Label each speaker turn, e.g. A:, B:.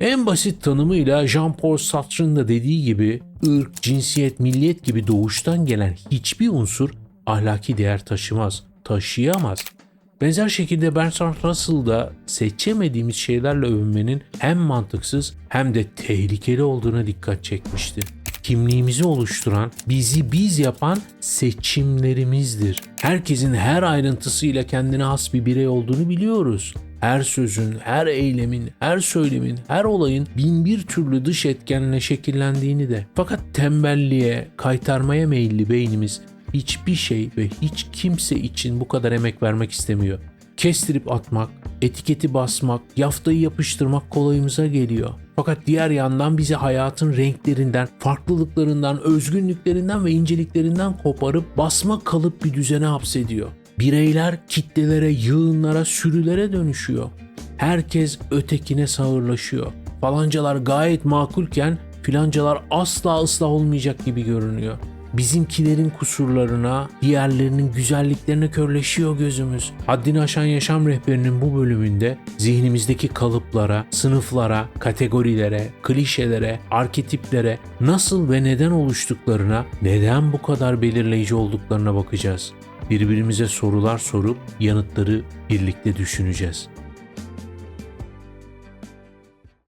A: En basit tanımıyla Jean-Paul Sartre'ın da dediği gibi ırk, cinsiyet, milliyet gibi doğuştan gelen hiçbir unsur ahlaki değer taşımaz, taşıyamaz. Benzer şekilde Bertrand Russell da seçemediğimiz şeylerle övünmenin hem mantıksız hem de tehlikeli olduğuna dikkat çekmişti. Kimliğimizi oluşturan, bizi biz yapan seçimlerimizdir. Herkesin her ayrıntısıyla kendine has bir birey olduğunu biliyoruz. Her sözün, her eylemin, her söylemin, her olayın bin bir türlü dış etkenle şekillendiğini de. Fakat tembelliğe, kaytarmaya meyilli beynimiz hiçbir şey ve hiç kimse için bu kadar emek vermek istemiyor. Kestirip atmak, etiketi basmak, yaftayı yapıştırmak kolayımıza geliyor. Fakat diğer yandan bizi hayatın renklerinden, farklılıklarından, özgünlüklerinden ve inceliklerinden koparıp basma kalıp bir düzene hapsediyor. Bireyler kitlelere, yığınlara, sürülere dönüşüyor. Herkes ötekine sağırlaşıyor. Falancalar gayet makulken filancalar asla ıslah olmayacak gibi görünüyor. Bizimkilerin kusurlarına, diğerlerinin güzelliklerine körleşiyor gözümüz. Haddini aşan yaşam rehberinin bu bölümünde zihnimizdeki kalıplara, sınıflara, kategorilere, klişelere, arketiplere nasıl ve neden oluştuklarına, neden bu kadar belirleyici olduklarına bakacağız. Birbirimize sorular sorup yanıtları birlikte düşüneceğiz.